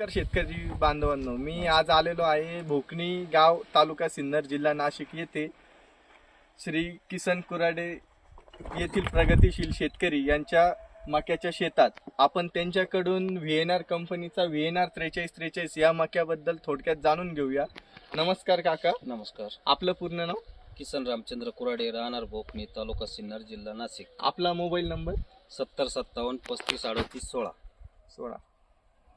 नमस्कार शेतकरी बांधवांनो. मी आज आलेलो आहे भोकणी गाव तालुका सिन्नर जिल्हा नाशिक येथे. श्री किसन कुराडे येथील प्रगतीशील शेतकरी यांच्या मक्याच्या शेतात. आपण त्यांच्याकडून व्ही एन आर कंपनीचा व्ही एन आर त्रेचाळीस त्रेचाळीस या मक्याबद्दल थोडक्यात जाणून घेऊया. नमस्कार काका. नमस्कार. आपलं पूर्ण नाव? किसन रामचंद्र कुराडे राहणार भोकणी तालुका सिन्नर जिल्हा नाशिक. आपला मोबाईल नंबर? सत्तर सत्तावन्न पस्तीस अडतीस सोळा. सोळा.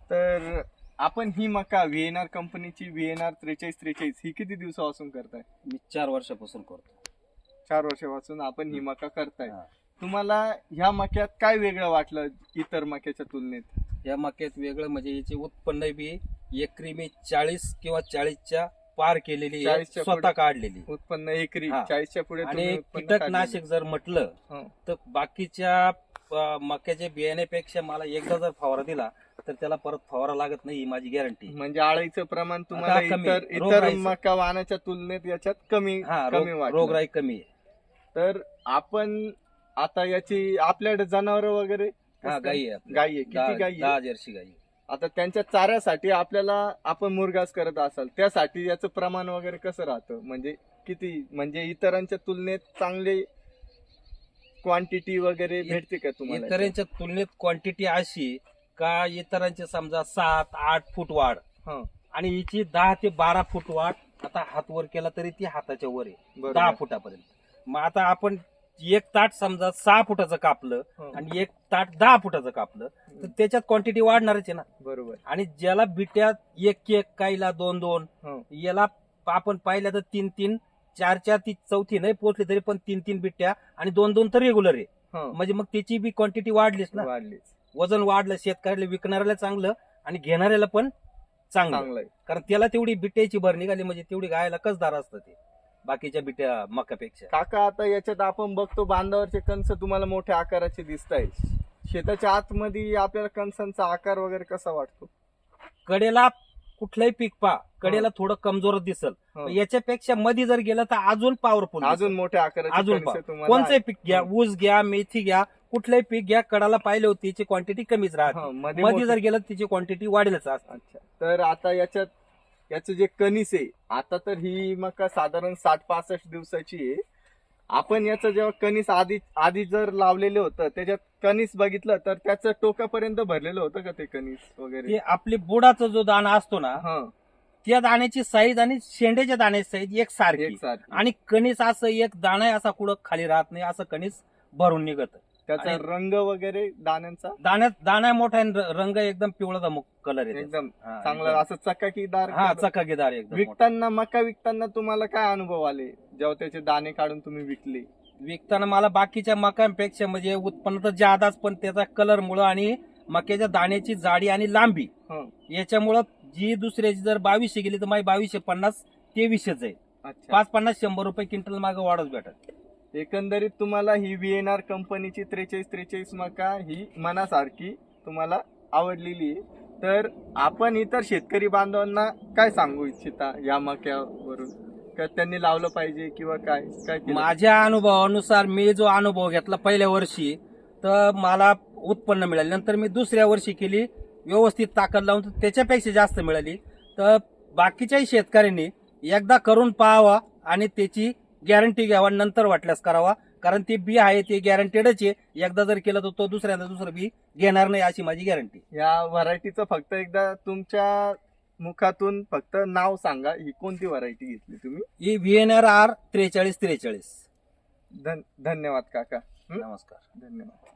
तर आपण ही मका व्ही एन आर कंपनीची व्ही एन आर त्रेचाळीस त्रेचाळीस ही किती दिवसापासून करताय मी चार वर्षापासून करतो चार वर्षापासून आपण ही मका करताय हा. तुम्हाला ह्या मक्यात काय वेगळं वाटलं इतर मक्याच्या तुलनेत या मक्यात वेगळं म्हणजे याचे उत्पन्न बी एकरी मी चाळीस किंवा चाळीसच्या पार केलेली आहे, 40 च्या स्वतः पुढे. काढलेली उत्पन्न एकरी हा. चाळीसच्या पुढे तुम्ही आणि उत्पन्न कीटकनाशक जर म्हटलं. हं. तर बाकीच्या मक्याच्या बियाण्यापेक्षा मला एकदा जर फवारा दिला तर त्याला परत फवारा लागत नाही ही माझी गॅरंटी म्हणजे आळीचं प्रमाण तुम्हाला आता कमी. इतर इतर रोगराईचं. मका वाहनाच्या तुलनेत याच्यात कमी हा कमी रोग- वाटलं रोगराई कमी आहे तर आपण आता याची आपल्याकडे जनावर वगैरे हा कसं? गाई आहे आपल्या. गाई आहे किती गाई दहा आहे? जर्सी गाई आहे. आता त्यांच्या चाऱ्यासाठी आपल्याला आपण मुरगास करत असाल त्यासाठी याचं प्रमाण वगैरे कसं राहतं म्हणजे किती म्हणजे इतरांच्या तुलनेत चांगले क्वांटिटी वगैरे भेटते का तुम्हाला? इतरांच्या तुलनेत क्वांटिटी अशी का इतरांचे समजा सात आठ फूट वाढ? हं, आणि हिची दहा ते बारा फूट वाढ आता हात वर केला तरी ती हाताच्या वर आहे. बरोबर. दहा फुटापर्यंत. मग आता आपण एक ताट समजा सहा फुटाचं कापलं हं, आणि एक ताट दहा फुटाचं कापलं तर त्याच्यात क्वांटिटी वाढणारच आहे ना. बरोबर. आणि ज्याला बिट्यात एक एक काहीला दोन दोन हं, याला आपण पाहिलं तर तीन तीन चार चार ती चौथी नाही पोहोचली तरी पण तीन तीन बिट्ट्या आणि दोन दोन तर रेग्युलर आहे. हं, म्हणजे मग त्याची बी क्वांटिटी वाढलीच ना. वाढलीच. वजन वाढलं शेतकऱ्याला विकणाऱ्याला चांगलं आणि घेणाऱ्याला पण चांगलं. आहे. कारण त्याला तेवढी बिट्याची भर निघाली म्हणजे तेवढी गायला कसदार असतं ते? बाकीच्या बिट्या मकापेक्षा काका आता याच्यात आपण बघतो बांधावरचे कंस तुम्हाला मोठ्या आकाराचे दिसत आहे शेताच्या आतमध्ये आपल्याला कंसांचा आकार वगैरे कसा वाटतो? कडेला कुठलंही पीक पा कडेला थोडं कमजोर दिसल. याच्यापेक्षा मध्ये जर गेलं तर अजून पॉवरफुल अजून मोठ्या अजून कोणचंही पीक घ्या. ऊस घ्या मेथी घ्या कुठलंही पीक घ्या कडाला पाहिले होती त्याची क्वांटिटी कमीच राहते. मध्ये जर गेलं त्याची क्वांटिटी वाढेलच असते. अच्छा. तर आता याच्यात याचं जे कणीस आहे आता तर ही मका साधारण साठ पासष्ट दिवसाची आहे. आपण याचं जेव्हा कणीस आधी आधी जर लावलेलं होतं त्याच्यात कणीस बघितलं तर त्याचं टोकापर्यंत भरलेलं होतं का ते कणीस वगैरे ते आपली बुडाचा जो दाणा असतो ना हा त्या दाण्याची साईज आणि शेंड्याच्या दाण्याची साईज एक सारखी. आणि कणीस असं एक दाणा असा कुठं खाली राहत नाही असं कणीस भरून निघत त्याचा आणि- रंग वगैरे दाण्यांचा दाण्यात दाणा मोठा आहे आणि र- रंग एकदम पिवळा कलर आहे एकदम. हा, चांगला एकदम. असं चकाकीदार हा कलर. चकाकीदार एकदम मोठा. विकताना मका विकताना तुम्हाला काय अनुभव आले जेव्हा त्याचे दाणे काढून तुम्ही विकले. विकताना मला बाकीच्या मकांपेक्षा म्हणजे उत्पन्न तर जादाच पण त्याचा कलर मुळे आणि मक्याच्या दाण्याची जाडी आणि लांबी हं. याच्यामुळं जी दुसऱ्याची जर बावीसशे गेली तर माझी बावीसशे पन्नास तेवीसशेच आहे. अच्छा. पाच पन्नास शंभर रुपये क्विंटल मागे वाढच भेटत एकंदरीत तुम्हाला ही व्ही एन आर कंपनीची त्रेचाळीस त्रेचाळीस मका ही मनासारखी तुम्हाला आवडलेली आहे. तर आपण इतर शेतकरी बांधवांना काय सांगू इच्छिता या मक्यावरून? का त्यांनी लावलं पाहिजे किंवा काय? काय केलं? माझ्या अनुभवानुसार मी जो अनुभव घेतला पहिल्या वर्षी तर मला उत्पन्न मिळाले. नंतर मी दुसऱ्या वर्षी केली व्यवस्थित ताकद लावून तर त्याच्यापेक्षा जास्त मिळाली. तर बाकीच्याही शेतकऱ्यांनी एकदा करून पाहावा आणि त्याची गॅरंटी घ्यावा नंतर वाटल्यास करावा. कारण ते बी आहे ते गॅरंटेडच आहे. एकदा जर केलं तर तो दुसऱ्यांदा दुसरं बी घेणार नाही अशी माझी गॅरंटी या व्हरायटीचं फक्त एकदा तुमच्या मुखातून फक्त नाव सांगा ही कोणती व्हरायटी घेतली तुम्ही? ही व्ही एन आर आर त्रेचाळीस त्रेचाळीस. धन धन्यवाद काका. हं? नमस्कार. धन्यवाद.